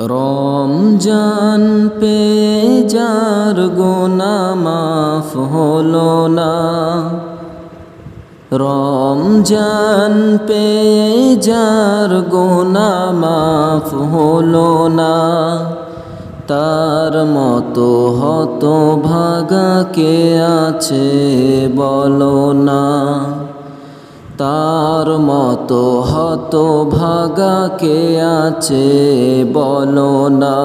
Ramzan pay যার গোনা মাফ হলো না। রমজান পে যার গোনা মাফ হলো না। তার মতো হত ভাগা কে আছে বলো না। তার মতো হত ভাগা কে আছে বলো না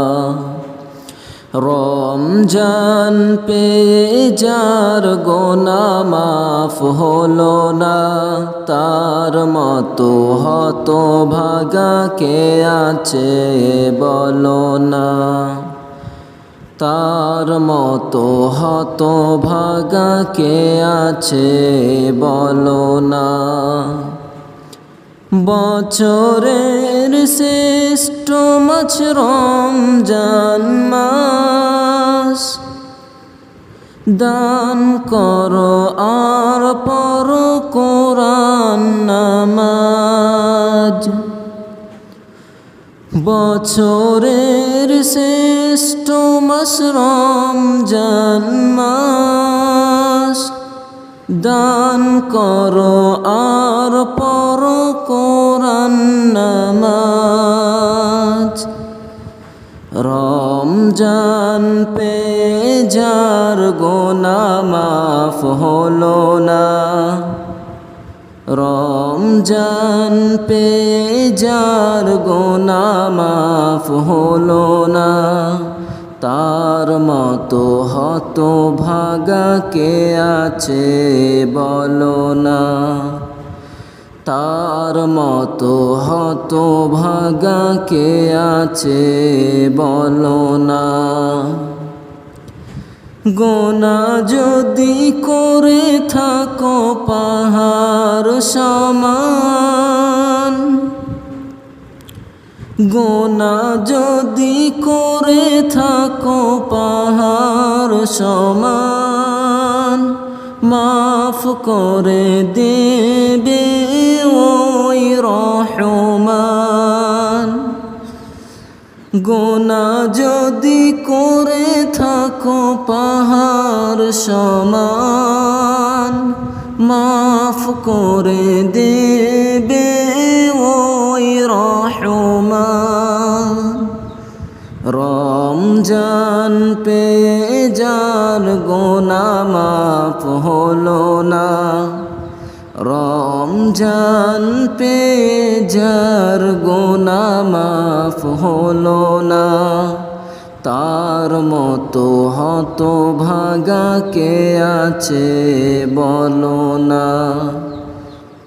রমজান পে যার গোনা মাফ হলো না। তার মতো হত ভাগা কে আছে বলো না তার মতো হত ভাগা কে আছে বলো না। বছরের শ্রেষ্ঠ মাছ রমজান মাস। দান করো আর পর কোরআন নামাজ। বছরের শ্রেষ্ঠ মাস রমজান মাস দান করো আর পর কোরআন নামাজ। রমজান পে যার গোনা মাফ হলো না। রমজান পে যার গোনা মাফ হলো না। তার মতো হত ভাগা কে আছে বলো না। তার মতো হত ভাগা কে আছে বলো না। গোনা যদি করে থাকো পাহাড় সমান। গোনা যদি করে থাকো পাহাড় সমান, মাফ করে দেবে ওই রহমান। গোনা যদি করে থাকো পাহাড় সমান, মাফ করে দেবে ওই রহমান। রমজান পে যার গোনা মাফ হলো না। রমজান পে যার গোনা মাফ হলো না। তার মতো হত ভাগা কে আছে বলো না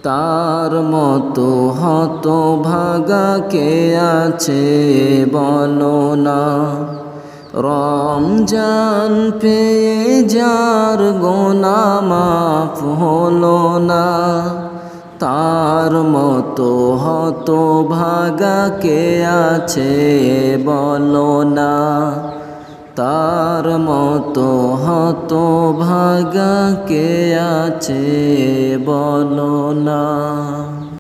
তার মতো হত ভাগা কে আছে বলো না রমজান পে যার গোনা মাফ হলো না। তার মতো হত ভাগা কে আছে, বলো না। তার মতো হত ভাগা কে আছে, বলো না।